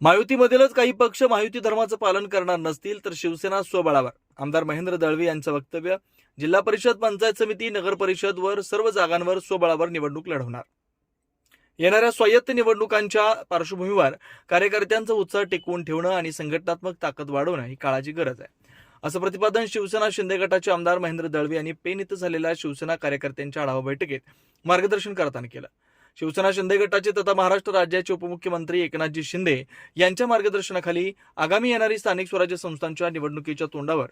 महायुतीमधीलच काही पक्ष महायुती धर्माचं पालन करणार नसतील तर शिवसेना स्वबळावर. आमदार महेंद्र दळवी यांचं वक्तव्य जिल्हा परिषद पंचायत समिती नगर परिषद वर सर्व जागांवर स्वबळावर निवडणूक लढवणार. येणाऱ्या स्वायत्त निवडणुकांच्या पार्श्वभूमीवर कार्यकर्त्यांचा उत्साह टिकवून ठेवणं आणि संघटनात्मक ताकद वाढवणं ही काळाची गरज आहे. असं प्रतिपादन शिवसेना शिंदे गटाचे आमदार महेंद्र दळवी यांनी पेन इथं झालेल्या शिवसेना कार्यकर्त्यांच्या आढावा बैठकीत मार्गदर्शन करताना केलं. शिवसेना शिंदे गटाचे तथा महाराष्ट्र राज्याचे उपमुख्यमंत्री एकनाथजी शिंदे यांच्या मार्गदर्शनाखाली आगामी येणारी स्थानिक स्वराज्य संस्थांच्या निवडणुकीच्या तोंडावर.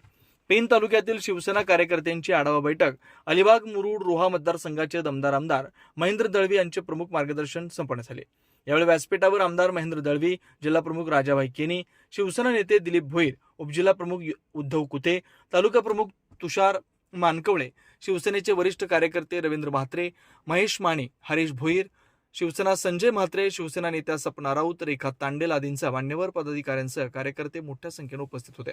पेन तालुक्यातील शिवसेना कार्यकर्त्यांची आढावा बैठक अलिबाग मुरुड रोहा मतदारसंघाचे दमदार आमदार महेंद्र दळवी यांचे प्रमुख मार्गदर्शन संपन्न झाले. यावेळी व्यासपीठावर आमदार महेंद्र दळवी जिल्हाप्रमुख राजाभाई केनी शिवसेना नेते दिलीप भोईर उपजिल्हा प्रमुख यु- उद्धव कुते तालुका प्रमुख तुषार मानकवळे शिवसेनेचे वरिष्ठ कार्यकर्ते रवींद्र म्हात्रे महेश माने हरीश भोईर शिवसेना संजय म्हात्रे शिवसेना नेत्या सपना राऊत रेखा तांडेल आदींसह मान्यवर पदाधिकाऱ्यांसह कार्यकर्ते मोठ्या संख्येने उपस्थित होते.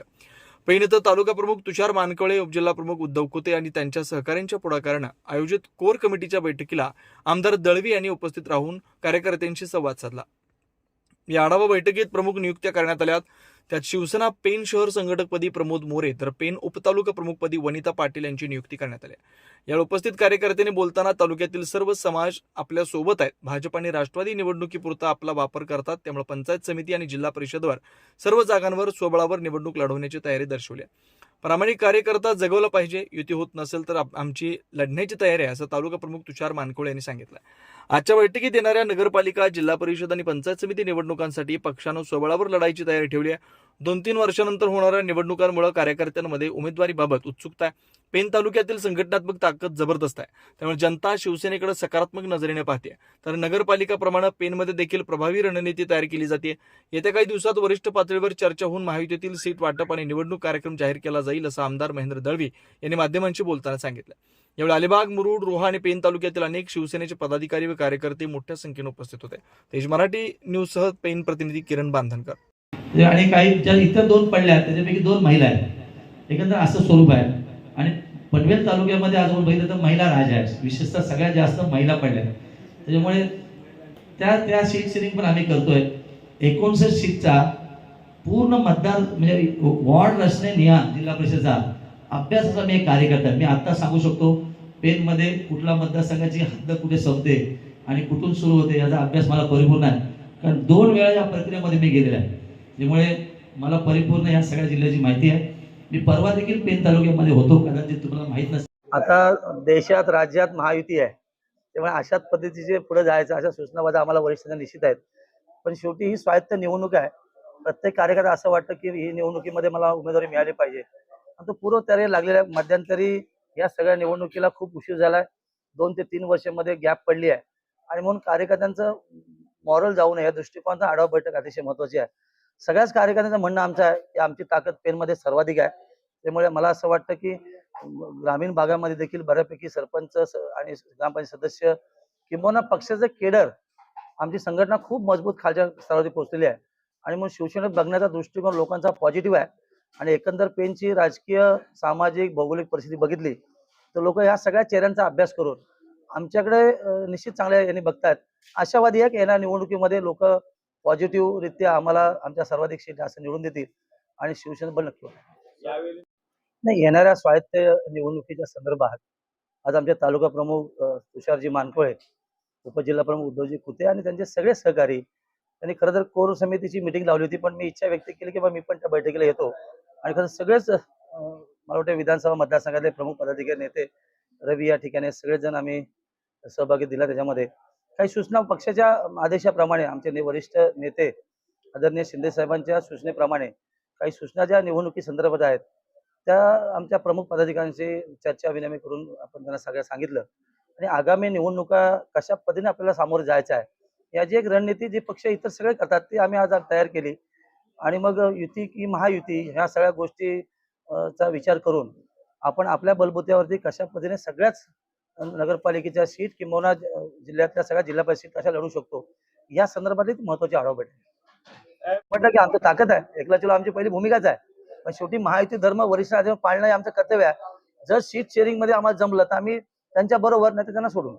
पहिले तर तालुका प्रमुख तुषार मानकवळे उपजिल्हा प्रमुख उद्धव कुते आणि त्यांच्या सहकाऱ्यांच्या पुढाकारानं आयोजित कोर कमिटीच्या बैठकीला आमदार दळवी यांनी उपस्थित राहून कार्यकर्त्यांशी संवाद साधला. या आढावा बैठकीत प्रमुख नियुक्त्या करण्यात आल्यात. त्यात शिवसेना पेन शहर संघटकपदी प्रमोद मोरे तर पेन उपतालुका प्रमुखपदी वनिता पाटील यांची नियुक्ती करण्यात आली यावेळी उपस्थित कार्यकर्त्यांनी बोलताना तालुक्यातील सर्व समाज आपल्यासोबत आहेत. भाजप आणि राष्ट्रवादी निवडणुकीपुरता आपला वापर करतात. त्यामुळे पंचायत समिती आणि जिल्हा परिषदवर सर्व जागांवर स्वबळावर निवडणूक लढवण्याची तयारी दर्शवली आहे. प्रामाणिक कार्यकर्ता जगवला पाहिजे. युती होत नसेल तर आमची लढण्याची तयारी आहे असं तालुका प्रमुख तुषार मानकोळे यांनी सांगितलं आजच्या बैठकीत येणाऱ्या नगरपालिका जिल्हा परिषद आणि पंचायत समिती निवडणुकांसाठी पक्षानं स्वबळावर लढाईची तयारी ठेवली आहे. दोन तीन वर्षानंतर होणाऱ्या निवडणुकांमुळे कार्यकर्त्यांमध्ये उमेदवारीबाबत उत्सुकता आहे. पेन तालुक्यातील संघटनात्मक ताकद जबरदस्त आहे. त्यामुळे जनता शिवसेनेकडे सकारात्मक नजरेने पाहते तर नगरपालिकाप्रमाणे पेनमध्ये देखील प्रभावी रणनीती तयार केली जाते येत्या काही दिवसात वरिष्ठ पातळीवर चर्चा होऊन महायुतीतील सीट वाटप आणि निवडणूक कार्यक्रम जाहीर केला जाईल असं आमदार महेंद्र दळवी यांनी माध्यमांशी बोलताना सांगितलं. यावेळी अलिबाग मुरुड रोहा आणि पेन तालुक्यातील अनेक शिवसेनेचे पदाधिकारी व कार्यकर्ते मोठ्या संख्येने उपस्थित होते. तेज मराठी न्यूजसह पेन प्रतिनिधी किरण बांधनकर म्हणजे आणि काही ज्या इतर दोन पडल्या आहेत त्याच्यापैकी दोन महिला आहेत. एकंदर असं स्वरूप आहे. आणि पनवेल तालुक्यामध्ये अजून बघितलं तर महिला राज आहे विशेषतः सगळ्यात जास्त महिला पडल्या आहेत. त्याच्यामुळे त्या त्या सीट शेअरिंग पण आम्ही करतोय. एकोणसष्ट सीटचा पूर्ण मतदार म्हणजे वॉर्ड रचने नियम जिल्हा परिषदचा अभ्यासाचा मी एक कार्यकर्ता आहे. मी आत्ता सांगू शकतो पेनमध्ये कुठला मतदारसंघाची हद्द कुठे संपते आणि कुठून सुरू होते याचा अभ्यास मला परिपूर्ण आहे. कारण दोन वेळा या प्रक्रियेमध्ये मी गेलेला आहे. त्यामुळे मला परिपूर्ण या सगळ्या जिल्ह्याची माहिती आहे. मी परवा देखील पेन तालुक्यामध्ये होतो कदाचित तुम्हाला माहीत नसेल. आता देशात राज्यात महायुती आहे. त्यामुळे अशाच पद्धतीचे पुढे जायचं अशा सूचनाबाधा आम्हाला वरिष्ठांना निश्चित आहेत. पण शेवटी ही स्वायत्त निवडणूक आहे. प्रत्येक कार्यकर्ता असं वाटतं की ही निवडणुकीमध्ये मला उमेदवारी मिळाली पाहिजे. आणि तो पूर्वतयारी लागलेला आहे. मध्यंतरी या सगळ्या निवडणुकीला खूप उशीर झालाय. दोन ते तीन वर्षामध्ये गॅप पडली आहे. आणि म्हणून कार्यकर्त्यांचं मॉरल जाऊ नये या दृष्टिकोनाचा आढावा बैठक अतिशय महत्वाची आहे. सगळ्याच कार्यकर्त्यांचं म्हणणं आमचं आहे की आमची ताकद पेनमध्ये सर्वाधिक आहे. त्यामुळे मला असं वाटतं की ग्रामीण भागामध्ये देखील बऱ्यापैकी सरपंच आणि ग्रामपंचायत सदस्य किंबहुना पक्षाचं केडर आमची संघटना खूप मजबूत खालच्या स्तरावरती पोहोचलेली आहे. आणि म्हणून शिवसेनेत बघण्याचा दृष्टिकोन लोकांचा पॉझिटिव्ह आहे. आणि एकंदर पेनची राजकीय सामाजिक भौगोलिक परिस्थिती बघितली तर लोक या सगळ्या चेहऱ्यांचा अभ्यास करून आमच्याकडे निश्चित चांगल्या यांनी बघतायत. आशावादी आहे की येणाऱ्या निवडणुकीमध्ये लोक पॉझिटिव्ह रित्या आम्हाला आमच्या सर्वाधिक सीट असं निवडून देतील आणि शिवसेना बल नक्की. नाही येणाऱ्या स्वायत्त निवडणुकीच्या संदर्भात आज आमचे तालुका प्रमुख तुषारजी मानकोळे उपजिल्हा प्रमुख उद्धवजी कुते आणि त्यांचे सगळे सहकारी त्यांनी खरं तर कोर समितीची मिटिंग लावली होती पण मी इच्छा व्यक्त केली की बा मी पण त्या बैठकीला येतो. आणि खरं सगळेच मला वाटतं विधानसभा मतदारसंघातले प्रमुख पदाधिकारी नेते रवी या ठिकाणी सगळेच जण आम्ही सहभागी दिला त्याच्यामध्ये. काही सूचना पक्षाच्या आदेशाप्रमाणे आमचे ने- वरिष्ठ नेते आदरणीय शिंदे साहेबांच्या सूचनेप्रमाणे काही सूचना ज्या निवडणुकी संदर्भात आहेत त्या आमच्या प्रमुख पदाधिकाऱ्यांशी चर्चा विनिमय करून आपण त्यांना सगळ्या सांगितलं. आणि आगामी निवडणुका कशा पद्धतीने आपल्याला सामोरं जायचं आहे याची एक रणनीती जी पक्ष इतर सगळे करतात ती आम्ही आज तयार केली. आणि मग युती की महायुती ह्या सगळ्या गोष्टी चा विचार करून आपण आपल्या बलबुत्यावरती कशा पद्धतीने सगळ्याच नगरपालिकेच्या सीट किंवा जिल्ह्यातल्या सगळ्या जिल्हा परिषद कशा लढू शकतो? या संदर्भातली महत्वाची आढावा बैठक म्हटलं की आमचं ताकद आहे. एकला चलो आमची पहिली भूमिकाच आहे. पण शेवटी महायुती धर्म वरिष्ठ पाळणं हे आमचं कर्तव्य आहे. जर सीट शेअरिंगमध्ये आम्हाला जमलं तर आम्ही त्यांच्या बरोबर नाही तर त्यांना सोडून.